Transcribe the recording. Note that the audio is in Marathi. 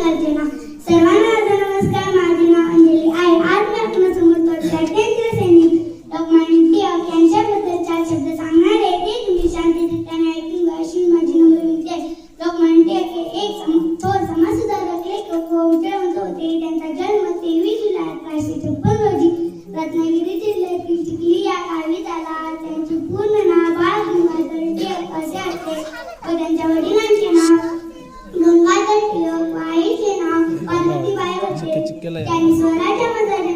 अर्चना. सर्वांना माझा नमस्कार. माझे नाव अंजली आहे. आज मी आपल्यासमोर स्वातंत्र्य सैनिक लोकमान्य टिळक यांच्याबद्दल चार शब्द सांगणार आहे. ते तुम्ही म्हणजे शांतचित्ताने ऐकून घ्या. अशी माझी नम्र विनंती आहे. लोकमान्य टिळक हे एक थोर समाजसुधारक लेखक व उद्योगवंत होते. त्यांचा जन्म तेवीस जुलै अठराशे छप्पन रोजी रत्नागिरी जिल्ह्यातील चिखली या गावी झाला. त्यांचे पूर्ण नाव बाळ गंगाधर टिळक असे असते. व त्यांच्या वडिलांना